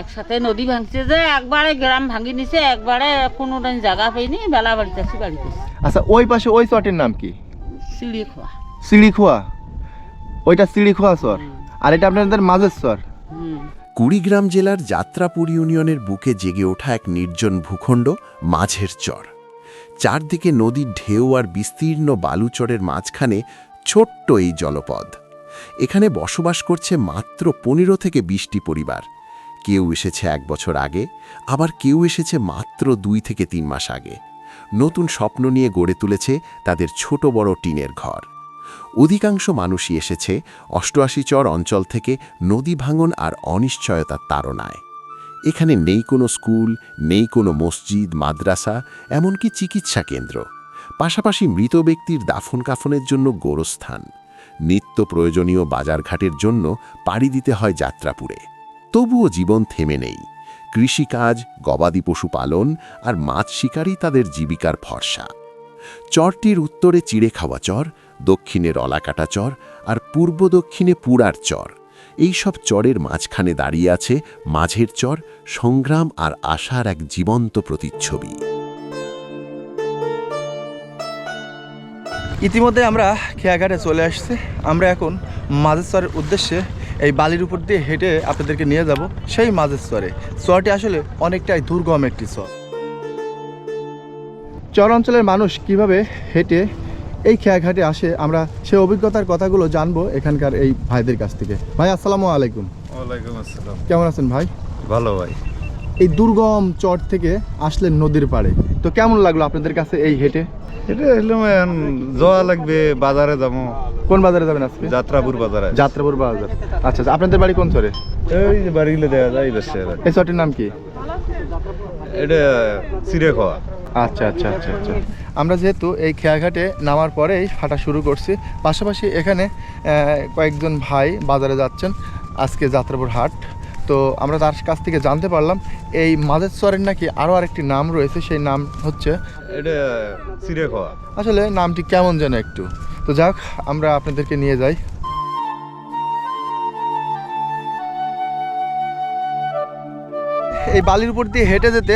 একসাথে নদী ভাঙছে যে একবারে গ্রাম ভাঙি নিছে একবারে কোনো দিন জায়গা পাইনি বেলা বাড়িতে আসি বাড়িতে। আচ্ছা ওই পাশে ওই চটের নাম কি? সিঁড়ি খোয়া সিঁড়িখোয়া। ওইটা সিঁড়িখোয়া চর। আর এটা আপনাদের মাঝের চর। কুড়িগ্রাম জেলার যাত্রাপুর ইউনিয়নের বুকে জেগে ওঠা এক নির্জন ভূখণ্ড মাঝের চর। চারদিকে নদীর ঢেউ আর বিস্তীর্ণ বালুচরের মাঝখানে ছোট্ট এই জলপদ এখানে বসবাস করছে মাত্র পনেরো থেকে বিশটি পরিবার। কেউ এসেছে এক বছর আগে, আবার কেউ এসেছে মাত্র দুই থেকে তিন মাস আগে। নতুন স্বপ্ন নিয়ে গড়ে তুলেছে তাদের ছোট বড় টিনের ঘর। অধিকাংশ মানুষই এসেছে অষ্টআশি চর অঞ্চল থেকে নদী ভাঙন আর অনিশ্চয়তার তাড়নায়। এখানে নেই কোনো স্কুল, নেই কোনো মসজিদ, মাদ্রাসা, এমনকি চিকিৎসা কেন্দ্র। পাশাপাশি মৃত ব্যক্তির দাফন কাফনের জন্য গোরস্থান। নিত্য প্রয়োজনীয় বাজারঘাটের জন্য পাড়ি দিতে হয় যাত্রাপুরে। তবুও জীবন থেমে নেই। কৃষিকাজ, গবাদি পশু পালন আর মাছ শিকারই তাদের জীবিকার ভরসা। চরটির উত্তরে চিড়ে খাওয়া চর, দক্ষিণে রলাকাটা চর আর পূর্ব দক্ষিণে পুরার চর। এই সব চরের মাঝখানে দাঁড়িয়ে আছে মাঝের চর, সংগ্রাম আর আশার এক জীবন্ত প্রতিচ্ছবি। ইতিমধ্যে আমরা খেয়াঘাটে চলে আসছি। আমরা এখন মাঝের চরের উদ্দেশ্যে এই বালির উপর দিয়ে হেঁটে আপনাদেরকে নিয়ে যাব সেই মাঝের চরে চরটি আসলে অনেকটাই দুর্গম একটি চর চর অঞ্চলের মানুষ কীভাবে হেঁটে এই খেয়াঘাটে আসে আমরা সেই অভিজ্ঞতার কথাগুলো জানব এখানকার এই ভাইদের কাছ থেকে। ভাই আসসালামু আলাইকুম। ওয়ালাইকুম আসসালাম। কেমন আছেন ভাই? ভালো ভাই। এই দুর্গম চর থেকে আসলেন নদীর পাড়ে। তো কেমন লাগল আপনাদের কাছে এই হেঁটে? এটা যাওয়া লাগবে বাজারে যাব। কোন বাজারে যাবেন আজকে? যাত্রাপুর বাজারে। যাত্রাপুর বাজার। আচ্ছা আচ্ছা আপনাদের বাড়ি কোন চরে? এই যে বাড়িগুলো দেখা যায় বেশি এই চরটির নাম কি? এটা আচ্ছা আচ্ছা আচ্ছা আচ্ছা। আমরা যেহেতু এই খেয়াঘাটে নামার পরেই হাঁটা শুরু করছি পাশাপাশি এখানে কয়েকজন ভাই বাজারে যাচ্ছেন আজকে যাত্রাপুর হাট। তো আমরা তার কাছ থেকে জানতে পারলাম এই মাঝের চরের নাকি আরও আরেকটি নাম রয়েছে সেই নাম হচ্ছে এটা খাওয়া। আসলে নামটি কেমন যেন একটু। তো যাক আমরা আপনাদেরকে নিয়ে যাই। এই বালির উপর দিয়ে হেঁটে যেতে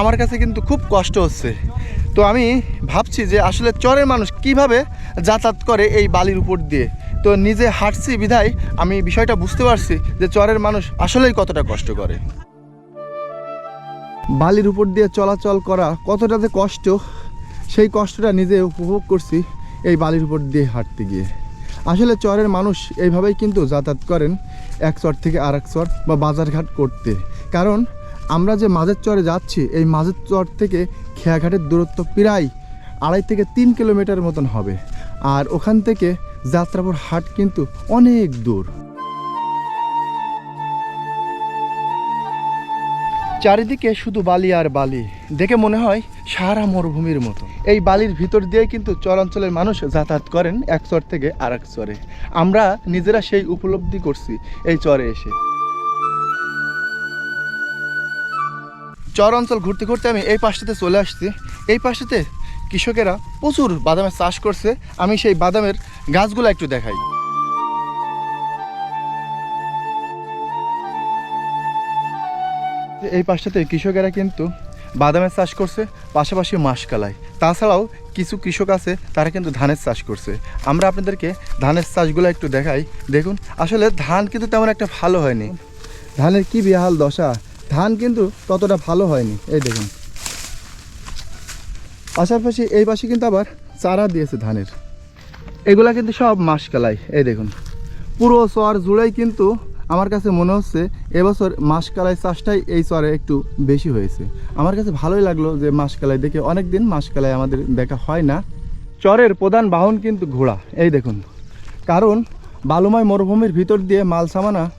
আমার কাছে কিন্তু খুব কষ্ট হচ্ছে। তো আমি ভাবছি যে আসলে চরের মানুষ কীভাবে যাতায়াত করে এই বালির উপর দিয়ে? তো নিজে হাঁটছি বিধায় আমি বিষয়টা বুঝতে পারছি যে চরের মানুষ আসলেই কতটা কষ্ট করে। বালির উপর দিয়ে চলাচল করা কতটা যে কষ্ট, সেই কষ্টটা নিজে উপভোগ করছি এই বালির উপর দিয়ে হাঁটতে গিয়ে। আসলে চরের মানুষ এইভাবেই কিন্তু যাতায়াত করেন এক চর থেকে আর এক চর বা বাজারঘাট করতে। কারণ আমরা যে মাঝের চরে যাচ্ছি, এই মাঝের চর থেকে খেয়াঘাটের দূরত্ব প্রায় আড়াই থেকে তিন কিলোমিটার মতন হবে। আর ওখান থেকে যাত্রাপুর হাট কিন্তু অনেক দূর। চারিদিকে শুধু বালি আর বালি, দেখে মনে হয় সারা মরুভূমির মতো। এই বালির ভিতর দিয়ে কিন্তু চরাঞ্চলের মানুষ যাতায়াত করেন এক চর থেকে আর এক চরে। আমরা নিজেরা সেই উপলব্ধি করছি এই চরে এসে। চর অঞ্চল ঘুরতে ঘুরতে আমি এই পাশটাতে চলে আসছি। এই পাশটাতে কৃষকেরা প্রচুর বাদামের চাষ করছে। আমি সেই বাদামের গাছগুলো একটু দেখাই। এই পাশটাতে কৃষকেরা কিন্তু বাদামের চাষ করছে, পাশাপাশি মাসকালাই তাছাড়াও কিছু কৃষক আছে, তারা কিন্তু ধানের চাষ করছে। আমরা আপনাদেরকে ধানের চাষগুলো একটু দেখাই। দেখুন, আসলে ধান কিন্তু তেমন একটা ভালো হয়নি। ধানের কি বেহাল দশা? ধান কিন্তু ততটা ভালো হয়নি। এই দেখুন। পাশাপাশি এই পাশে কিন্তু আবার চারা দিয়েছে ধানের। এগুলা কিন্তু সব মাসকালাই এই দেখুন। পুরো চর জুড়েই কিন্তু আমার কাছে মনে হচ্ছে এবছর মাসকালাই চাষটাই এই চরে একটু বেশি হয়েছে। আমার কাছে ভালোই লাগল যে মাসকালাই দেখে অনেক দিন মাসকালাই আমাদের দেখা হয় না। চরের প্রধান বাহন কিন্তু ঘোড়া, এই দেখুন। কারণ বালুময় মরুভূমির ভিতর দিয়ে মাল সামানা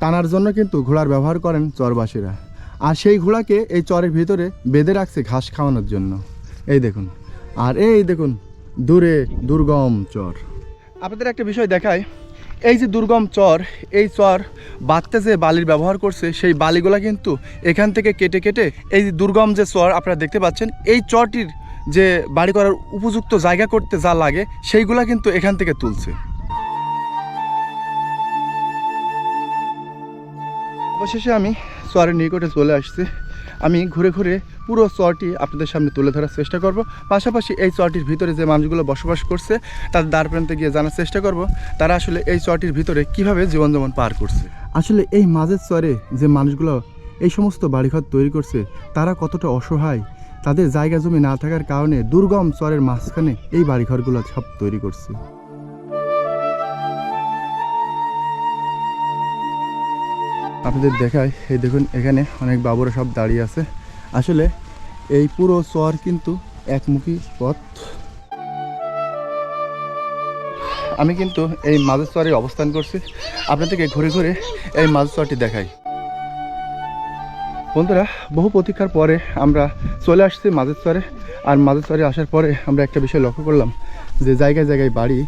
টানার জন্য কিন্তু ঘোড়ার ব্যবহার করেন চরবাসীরা। আর সেই ঘোড়াকে এই চরের ভিতরে বেঁধে রাখছে ঘাস খাওয়ানোর জন্য। এই দেখুন। আর এই দেখুন দূরে দুর্গম চর। আপনাদের একটা বিষয় দেখায় এই যে দুর্গম চর, এই চর বাঁধতে যে বালির ব্যবহার করছে, সেই বালিগুলা কিন্তু এখান থেকে কেটে কেটে এই যে দুর্গম যে চর আপনারা দেখতে পাচ্ছেন, এই চরটির যে বাড়ি করার উপযুক্ত জায়গা করতে যা লাগে, সেইগুলা কিন্তু এখান থেকে তুলছে। অবশেষে আমি চরের নিকটে চলে আসছি। আমি ঘুরে ঘুরে পুরো চরটি আপনাদের সামনে তুলে ধরার চেষ্টা করব। পাশাপাশি এই চরটির ভিতরে যে মানুষগুলো বসবাস করছে তাদের দ্বার প্রান্তে গিয়ে জানার চেষ্টা করব, তারা আসলে এই চরটির ভিতরে কীভাবে জীবনযাপন পার করছে। আসলে এই মাঝের চরে যে মানুষগুলো এই সমস্ত বাড়িঘর তৈরি করছে, তারা কতটা অসহায়, তাদের জায়গা জমি না থাকার কারণে দুর্গম চরের মাঝখানে এই বাড়িঘরগুলো সব তৈরি করছে। আপনাদের দেখায় এই দেখুন, এখানে অনেক বাবুরা সব দাঁড়িয়ে আছে। আসলে এই পুরো চর কিন্তু একমুখী পথ। আমি কিন্তু এই মাঝের চরে অবস্থান করছি। আপনাদেরকে ঘুরে ঘুরে এই মাঝের চরটি দেখাই। বন্ধুরা, বহু প্রতীক্ষার পরে আমরা চলে আসছি মাঝের চরে আর মাঝের চরে আসার পরে আমরা একটা বিষয় লক্ষ্য করলাম যে জায়গায় জায়গায় বাড়ি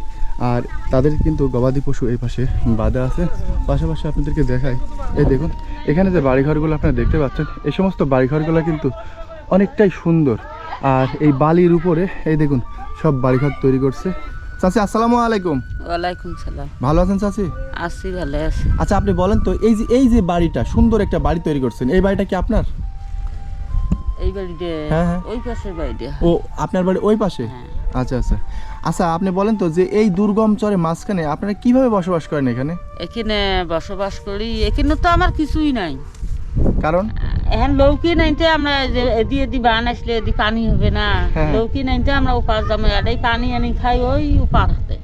আর তাদের কিন্তু গবাদি পশু এই পাশে বাঁধা আছে। পাশাপাশি আপনাদেরকে দেখাই এই দেখুন এখানে যে বাড়িঘরগুলো আপনারা দেখতে পাচ্ছেন এই সমস্ত বাড়িঘরগুলো কিন্তু অনেকটাই সুন্দর। আর এই বালির উপরে এই দেখুন সব বাড়িঘর তৈরি করছে। চাচি আসসালামু আলাইকুম। ওয়ালাইকুম সালাম। ভালো আছেন চাচি? আছি ভালো আছি। আচ্ছা আপনি বলেন তো এই যে এই যে বাড়িটা সুন্দর একটা বাড়ি তৈরি করছেন এই বাড়িটা কি আপনার? এই বাড়িতে হ্যাঁ, হ্যাঁ। ওই পাশের বাড়িতে ও আপনার বাড়ি ওই পাশে? হ্যাঁ। আচ্ছা আচ্ছা। আচ্ছা আপনি বলেন তো যে এই দুর্গম চরে মাঝখানে আপনারা কীভাবে বসবাস করেন এখানে? এখানে বসবাস করি। এখানে তো আমার কিছুই নাই। কারণ? এখন লৌকি নাইতে আমরা যে এদি এদি বান আসলে এদি পানি হবে না। হ্যাঁ। লৌকি নাইতে আমরা উপাস যাব এটাই পানি আনি খাই ওই উপার হাতে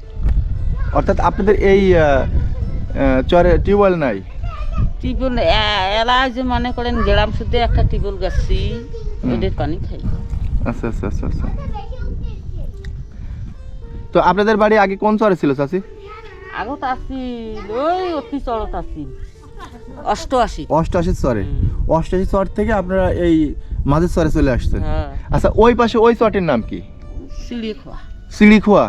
অর্থাৎ আপনাদের এই চরে টিউবওয়েল নাই? টিবল এলা যে মনে করেন গ্রাম শুদ্ধ একটা টিবল গাছি। ওদের পানি খাই। আচ্ছা আচ্ছা আচ্ছা আচ্ছা। তো আপনাদের বাড়ি আগে কোন চরে ছিল চাচি? আগত আসি ওই অতি চলত আসি অষ্টআশি। অষ্টআশি চরে। অষ্টআশি চর থেকে আপনারা এই মাঝের চরে চলে আসছেন। হ্যাঁ। আচ্ছা ওই পাশে ওই চরটির নাম কি? সিঁড়ি খোয়া সিঁড়িখোয়া।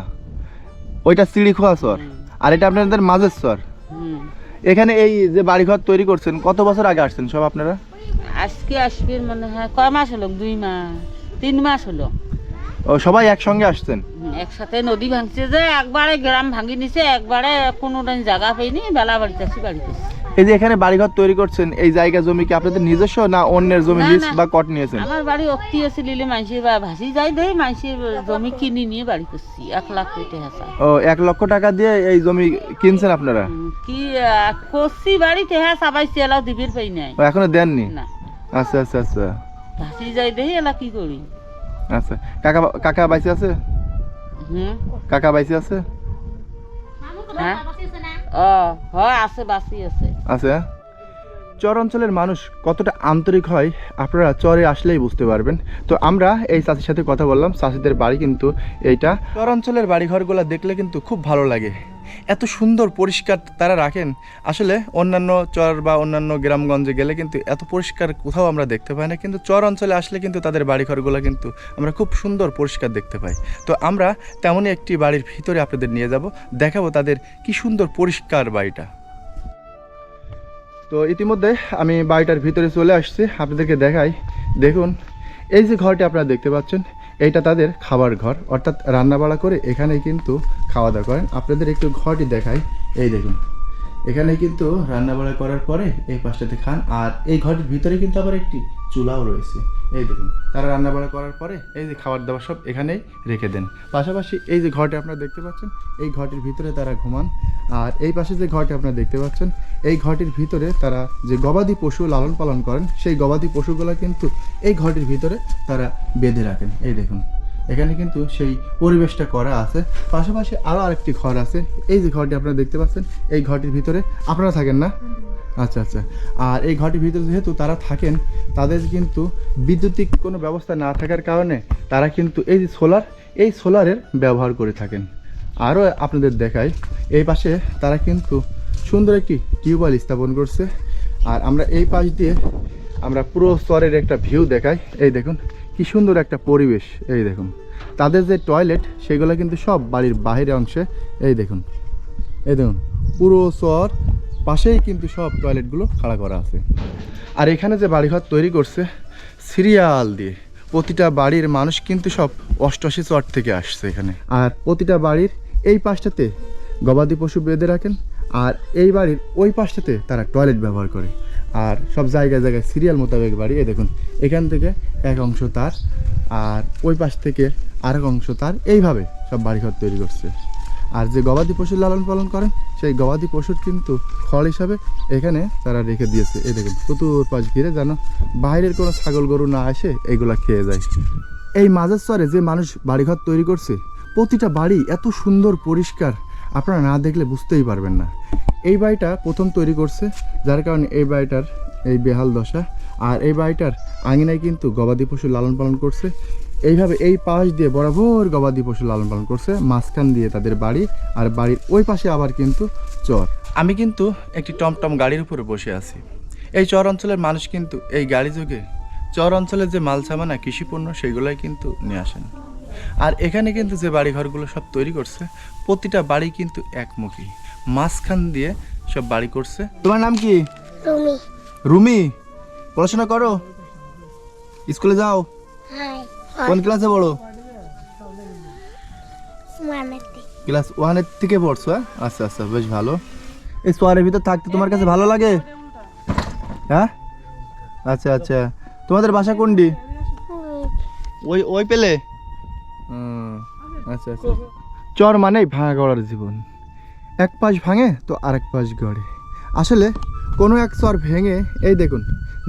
ওইটা সিঁড়িখোয়া চর আর এটা আপনাদের মাঝের চর এখানে এই যে বাড়িঘর তৈরি করছেন কত বছর আগে আসছেন সব আপনারা? আজকে আসবে মনে হয় কয় মাস হলো? দুই মাস তিন মাস হলো। ও সবাই একসঙ্গে আসছেন? একসাথে নদী ভাঙছে যে একবারে গ্রাম ভাঙি নিছে একবারে কোনো দিন জায়গা পাইনি বেলা বাড়িতে আসি বাড়িতে। এই যে এখানে বাড়িঘর তৈরি করছেন এই জায়গা জমি কি আপনাদের নিজস্ব না অন্যের জমি লিজ বা কট নিয়েছেন? আমার বাড়ি অতি আছে লিলে মাইসের বা ভাসি যাই দেই মাইসের জমি কিনে নিয়ে বাড়ি করছি এক লাখ কোটি হাসা ও এক লক্ষ টাকা দিয়ে এই জমি কিনছেন আপনারা? কি করছি বাড়িতে হ্যাঁ সবাই চেলাও দিবির পাই নাই। ও এখনও দেননি? না। আচ্ছা আচ্ছা আচ্ছা। ভাসি যাই দেই এলা কি করি? আচ্ছা। কাকা কাকা বাইসে আছে? কাকা বাইসে আছে? হ্যাঁ? ও হয় আছে বাসি আছে। আছে চর অঞ্চলের মানুষ কতটা আন্তরিক হয় আপনারা চরে আসলেই বুঝতে পারবেন। তো আমরা এই চাষির সাথে কথা বললাম চাষিদের বাড়ি কিন্তু এইটা। চর অঞ্চলের বাড়িঘরগুলো দেখলে কিন্তু খুব ভালো লাগে। এত সুন্দর পরিষ্কার তারা রাখেন। আসলে অন্যান্য চর বা অন্যান্য গ্রামগঞ্জে গেলে কিন্তু এত পরিষ্কার কোথাও আমরা দেখতে পাই না, কিন্তু চর অঞ্চলে আসলে কিন্তু তাদের বাড়িঘরগুলো কিন্তু আমরা খুব সুন্দর পরিষ্কার দেখতে পাই। তো আমরা তেমনই একটি বাড়ির ভিতরে আপনাদের নিয়ে যাব, দেখাবো তাদের কি সুন্দর পরিষ্কার বাড়িটা। তো ইতিমধ্যে আমি বাড়িটার ভিতরে চলে আসছি, আপনাদেরকে দেখাই। দেখুন, এই যে ঘরটি আপনারা দেখতে পাচ্ছেন, এইটা তাদের খাবার ঘর। অর্থাৎ রান্নাবাড়া করে এখানে কিন্তু খাওয়া দাওয়া করেন। আপনাদের একটু ঘরটি দেখাই। এই দেখুন। এখানে কিন্তু রান্নাবাড়া করার পরে এই পাশটাতে খান। আর এই ঘরের ভিতরে কিন্তু আবার একটি চুলাও রয়েছে। এই দেখুন। তারা রান্নাবাড়া করার পরে এই যে খাবার দাবার সব এখানেই রেখে দেন। পাশাপাশি এই যে ঘরটি আপনারা দেখতে পাচ্ছেন, এই ঘরটির ভিতরে তারা ঘুমান। আর এই পাশে যে ঘরটি আপনারা দেখতে পাচ্ছেন, এই ঘরটির ভিতরে তারা যে গবাদি পশু লালন পালন করেন, সেই গবাদি পশুগুলো কিন্তু এই ঘরটির ভিতরে তারা বেঁধে রাখেন। এই দেখুন। এখানে কিন্তু সেই পরিবেশটা করা আছে। পাশাপাশি আরও আরেকটি ঘর আছে। এই যে ঘরটি আপনারা দেখতে পাচ্ছেন, এই ঘরটির ভিতরে আপনারা থাকেন না? আচ্ছা আচ্ছা। আর এই ঘরটির ভিতরে যেহেতু তারা থাকেন, তাদের কিন্তু বিদ্যুতিক কোনো ব্যবস্থা না থাকার কারণে তারা কিন্তু এই যে সোলার, এই সোলারের ব্যবহার করে থাকেন। আরও আপনাদের দেখাই, এই পাশে তারা কিন্তু সুন্দর একটি টিউবওয়েল স্থাপন করছে। আর আমরা এই পাশ দিয়ে আমরা পুরো স্তরের একটা ভিউ দেখাই। এই দেখুন কি সুন্দর একটা পরিবেশ, এই দেখুন। তাদের যে টয়লেট সেগুলো কিন্তু সব বাড়ির বাইরের অংশে, এই দেখুন। এই দেখুন, পুরো চর পাশেই কিন্তু সব টয়লেটগুলো খাড়া করা আছে। আর এখানে যে বাড়িঘর তৈরি করছে, সিরিয়াল দিয়ে, প্রতিটা বাড়ির মানুষ কিন্তু সব অষ্টআশি চর থেকে আসছে এখানে। আর প্রতিটা বাড়ির এই পাশটাতে গবাদি পশু বেঁধে রাখেন, আর এই বাড়ির ওই পাশটাতে তারা টয়লেট ব্যবহার করে। আর সব জায়গায় জায়গায় সিরিয়াল মোতাবেক বাড়ি। এই দেখুন, এখান থেকে এক অংশ তার, আর ওই পাশ থেকে আরেক অংশ তার। এইভাবে সব বাড়িঘর তৈরি করছে। আর যে গবাদি পশু লালন পালন করেন সেই গবাদি পশুর কিন্তু ফল হিসাবে এখানে তারা রেখে দিয়েছে। এই দেখুন, চতুর পাশ ঘিরে যেন বাইরের কোনো ছাগল গরু না আসে এইগুলা খেয়ে যায়। এই মাঝের স্তরে যে মানুষ বাড়িঘর তৈরি করছে, প্রতিটা বাড়ি এত সুন্দর, পরিষ্কার, আপনারা না দেখলে বুঝতেই পারবেন না। এই বাড়িটা প্রথম তৈরি করছে, যার কারণে এই বাড়িটার এই বেহাল দশা। আর এই বাড়িটার আঙিনায় কিন্তু গবাদি পশু লালন পালন করছে। এইভাবে এই পাশ দিয়ে বরাবর গবাদি পশু লালন পালন করছে, মাঝখান দিয়ে তাদের বাড়ি আর বাড়ির ওই পাশে আবার কিন্তু চর। আমি কিন্তু একটি টমটম গাড়ির উপরে বসে আছি। এই চর অঞ্চলের মানুষ কিন্তু এই গাড়ি যোগে চর অঞ্চলের যে মাল সামানা কৃষিপণ্য সেগুলোই কিন্তু নিয়ে আসেন। আর এখানে কিন্তু যে বাড়িঘরগুলো সব তৈরি করছে, প্রতিটা বাড়ি কিন্তু একমুখী। মাঝখান দিয়ে সব বাড়ি করছে। তোমার নাম কি? রুমি। রুমি পড়াশোনা করো? স্কুলে যাও। কোন ক্লাসে পড়ো? ক্লাস ওয়ানের থেকে পড়ছো হ্যাঁ? আচ্ছা আচ্ছা বেশ ভালো। এই সোয়ারের ভিতর থাকতে তোমার কাছে ভালো লাগে? হ্যাঁ? আচ্ছা আচ্ছা। তোমাদের বাসা কোনটি? ওই ওই পেলে? আচ্ছা আচ্ছা। চর মানেই ভাঙা গড়ার জীবন। এক পাশ ভাঙে তো আরেক পাশ গড়ে। আসলে কোনো এক চর ভেঙে, এই দেখুন,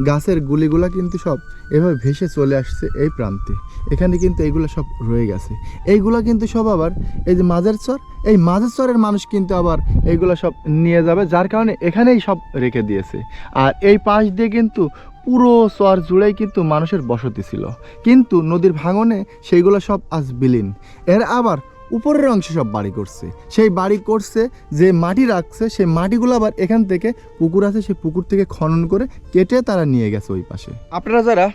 গাছের গুলিগুলা কিন্তু সব এভাবে ভেসে চলে আসছে এই প্রান্তে। এখানে কিন্তু এইগুলো সব রয়ে গেছে। এইগুলো কিন্তু সব আবার এই যে মাঝের চর এই মাঝের চরের মানুষ কিন্তু আবার এইগুলো সব নিয়ে যাবে, যার কারণে এখানেই সব রেখে দিয়েছে। আর এই পাশ দিয়ে কিন্তু পুরো চর জুড়েই কিন্তু মানুষের বসতি ছিল। কিন্তু নদীর ভাঙনে সেইগুলো সব আজ বিলীন। এর আবার উপরের অংশে সব বাড়ি করছে। সেই বাড়ি করছে, যে মাটি রাখছে, সেই মাটিগুলো আবার এখান থেকে পুকুর আছে, সেই পুকুর থেকে খনন করে কেটে তারা নিয়ে গেছে ওই পাশে। আপনারা যারা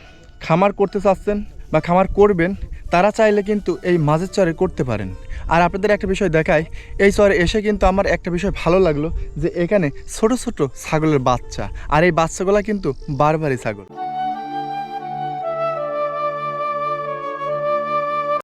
খামার করতে চাচ্ছেন বা খামার করবেন, তারা চাইলে কিন্তু এই মাঝের চরে করতে পারেন। আর আপনাদের একটা বিষয় দেখায় এই চরে এসে কিন্তু আমার একটা বিষয় ভালো লাগল, যে এখানে ছোট ছোট ছাগলের বাচ্চা, আর এই বাচ্চাগুলো কিন্তু বারবারই ছাগল।